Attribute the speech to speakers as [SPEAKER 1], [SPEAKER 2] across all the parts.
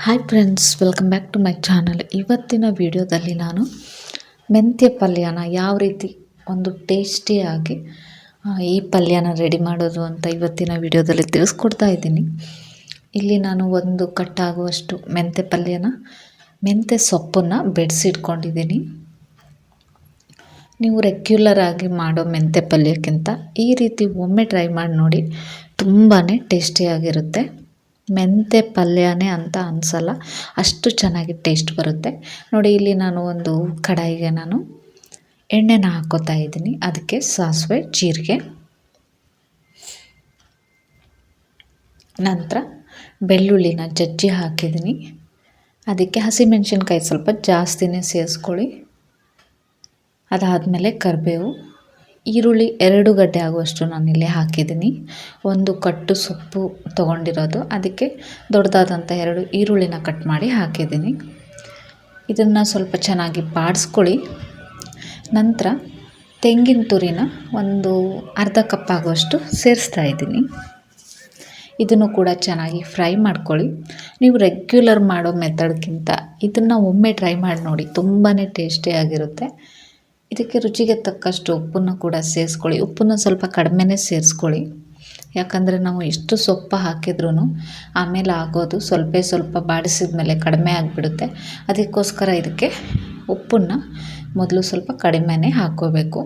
[SPEAKER 1] Hi friends welcome back to my channel ಇವತ್ತಿನ ವಿಡಿಯೋದಲ್ಲಿ ನಾನು ಮೆಂತ್ಯ ಪಲ್ಯನ ಯಾವ ರೀತಿ ಒಂದು ಟೇಸ್ಟಿಯಾಗಿ ಈ ಪಲ್ಯನ ರೆಡಿ ಮಾಡೋದು ಅಂತ ಇವತ್ತಿನ ವಿಡಿಯೋದಲ್ಲಿ ತಿಳಿಸ್ಕೊಡ್ತಾ ಇದ್ದೀನಿ. ಇಲ್ಲಿ ನಾನು ಒಂದು ಕಟ್ಟಾಗುವಷ್ಟು ಮೆಂತ್ಯ ಪಲ್ಯನ, ಮೆಂತ್ಯ ಸೊಪ್ಪನ್ನು ಬೆಳೆಸಿಟ್ಕೊಂಡಿದ್ದೀನಿ ನೀವು ರೆಗ್ಯುಲರ್ ಆಗಿ ಮಾಡೋ ಮೆಂತ್ಯ ಪಲ್ಯಕ್ಕಿಂತ ಈ ರೀತಿ ಒಮ್ಮೆ ಟ್ರೈ ಮಾಡಿ ನೋಡಿ ತುಂಬಾ ಟೇಸ್ಟಿಯಾಗಿರುತ್ತೆ ಮೆಂತ್ಯ ಪಲ್ಯನೇ ಅಂತ ಅನಿಸಲ್ಲ. ಅಷ್ಟು ಚೆನ್ನಾಗಿ ಟೇಸ್ಟ್ ಬರುತ್ತೆ. ನೋಡಿ, ಇಲ್ಲಿ ನಾನು ಒಂದು ಕಡಾಯಿಗೆ ನಾನು ಎಣ್ಣೆನ ಹಾಕೋತಾ ಇದ್ದೀನಿ. ಅದಕ್ಕೆ ಸಾಸಿವೆ, ಜೀರಿಗೆ, ನಂತರ ಬೆಳ್ಳುಳ್ಳಿನ ಜಜ್ಜಿ ಹಾಕಿದ್ದೀನಿ. ಅದಕ್ಕೆ ಹಸಿಮೆಣಸಿನ್ಕಾಯಿ ಸ್ವಲ್ಪ ಜಾಸ್ತಿನೇ ಸೇರಿಸ್ಕೊಳ್ಳಿ. ಅದಾದಮೇಲೆ ಕರಿಬೇವು. ಈರುಳ್ಳಿ ಎರಡು ಗಡ್ಡೆ ಆಗುವಷ್ಟು ನಾನಿಲ್ಲಿ ಹಾಕಿದ್ದೀನಿ. ಒಂದು ಕಟ್ಟು ಸೊಪ್ಪು ತೊಗೊಂಡಿರೋದು. ಅದಕ್ಕೆ ದೊಡ್ಡದಾದಂಥ ಎರಡು ಈರುಳ್ಳಿನ ಕಟ್ ಮಾಡಿ ಹಾಕಿದ್ದೀನಿ. ಇದನ್ನು ಸ್ವಲ್ಪ ಚೆನ್ನಾಗಿ ಬಾಡಿಸ್ಕೊಳ್ಳಿ. ನಂತರ ತೆಂಗಿನ ತುರಿನ ಒಂದು ಅರ್ಧ ಕಪ್ ಆಗುವಷ್ಟು ಸೇರಿಸ್ತಾ ಇದ್ದೀನಿ. ಇದನ್ನು ಕೂಡ ಚೆನ್ನಾಗಿ ಫ್ರೈ ಮಾಡ್ಕೊಳ್ಳಿ. ನೀವು ರೆಗ್ಯುಲರ್ ಮಾಡೋ ಮೆಥಡ್ಗಿಂತ ಇದನ್ನು ಒಮ್ಮೆ ಟ್ರೈ ಮಾಡಿ ನೋಡಿ ತುಂಬಾ ಟೇಸ್ಟಿಯಾಗಿರುತ್ತೆ ಇದಕ್ಕೆ ರುಚಿಗೆ ತಕ್ಕಷ್ಟು ಉಪ್ಪನ್ನು ಕೂಡ ಸೇರಿಸ್ಕೊಳ್ಳಿ. ಉಪ್ಪನ್ನು ಸ್ವಲ್ಪ ಕಡಿಮೆನೇ ಸೇರಿಸ್ಕೊಳ್ಳಿ. ಯಾಕಂದರೆ ನಾವು ಎಷ್ಟು ಸೊಪ್ಪು ಹಾಕಿದ್ರೂ ಆಮೇಲೆ ಆಗೋದು ಸ್ವಲ್ಪ ಸ್ವಲ್ಪ ಬಾಡಿಸಿದ ಮೇಲೆ ಕಡಿಮೆ ಆಗಿಬಿಡುತ್ತೆ. ಅದಕ್ಕೋಸ್ಕರ ಇದಕ್ಕೆ ಉಪ್ಪನ್ನು ಮೊದಲು ಸ್ವಲ್ಪ ಕಡಿಮೆನೇ ಹಾಕ್ಕೋಬೇಕು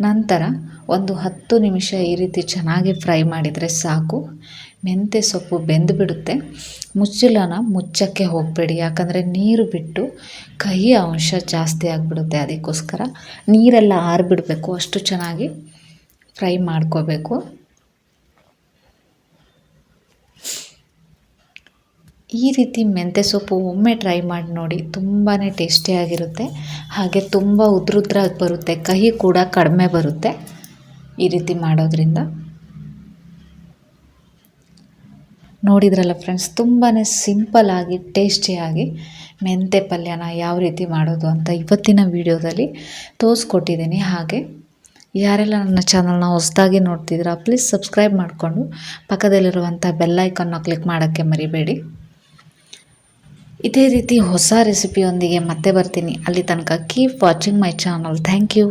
[SPEAKER 1] ನಂತರ ಒಂದು ಹತ್ತು ನಿಮಿಷ ಈ ರೀತಿ ಚೆನ್ನಾಗಿ ಫ್ರೈ ಮಾಡಿದರೆ ಸಾಕು. ಮೆಂತ್ಯ ಸೊಪ್ಪು ಬೆಂದುಬಿಡುತ್ತೆ. ಮುಚ್ಚಲನ ಮುಚ್ಚಕ್ಕೆ ಹೋಗಬೇಡಿ. ಯಾಕಂದರೆ ನೀರು ಬಿಟ್ಟು ಕಹಿ ಅಂಶ ಜಾಸ್ತಿ ಆಗಿಬಿಡುತ್ತೆ ಅದಕ್ಕೋಸ್ಕರ. ನೀರೆಲ್ಲ ಆರಿಬಿಡಬೇಕು. ಅಷ್ಟು ಚೆನ್ನಾಗಿ ಫ್ರೈ ಮಾಡ್ಕೋಬೇಕು. ಈ ರೀತಿ ಮೆಂತ್ಯೆ ಸೊಪ್ಪು ಒಮ್ಮೆ ಟ್ರೈ ಮಾಡಿ ನೋಡಿ ತುಂಬಾ ಟೇಸ್ಟಿಯಾಗಿರುತ್ತೆ ಹಾಗೆ ತುಂಬ ಉದ್ರುದ್ರಾಗಿ ಬರುತ್ತೆ, ಕಹಿ ಕೂಡ ಕಡಿಮೆ ಬರುತ್ತೆ ಈ ರೀತಿ ಮಾಡೋದ್ರಿಂದ. ನೋಡಿದ್ರಲ್ಲ ಫ್ರೆಂಡ್ಸ್ ತುಂಬಾ ಸಿಂಪಲ್ಲಾಗಿ ಟೇಸ್ಟಿಯಾಗಿ ಮೆಂತ್ಯ ಪಲ್ಯನ ಯಾವ ರೀತಿ ಮಾಡೋದು ಅಂತ ಇವತ್ತಿನ ವಿಡಿಯೋದಲ್ಲಿ ತೋರಿಸ್ಕೊಟ್ಟಿದ್ದೀನಿ. ಹಾಗೆ ಯಾರೆಲ್ಲ ನನ್ನ ಚಾನಲ್ನ ಹೊಸದಾಗಿ ನೋಡ್ತಿದ್ದೀರಾ ಪ್ಲೀಸ್ ಸಬ್ಸ್ಕ್ರೈಬ್ ಮಾಡಿಕೊಂಡು ಪಕ್ಕದಲ್ಲಿರುವಂಥ ಬೆಲ್ಲೈಕನ್ನ ಕ್ಲಿಕ್ ಮಾಡೋಕ್ಕೆ ಮರಿಬೇಡಿ. ಇದೇ ರೀತಿ ಹೊಸ ರೆಸಿಪಿಯೊಂದಿಗೆ ಮತ್ತೆ ಬರ್ತೀನಿ. ಅಲ್ಲಿ ತನಕ keep watching my channel thank you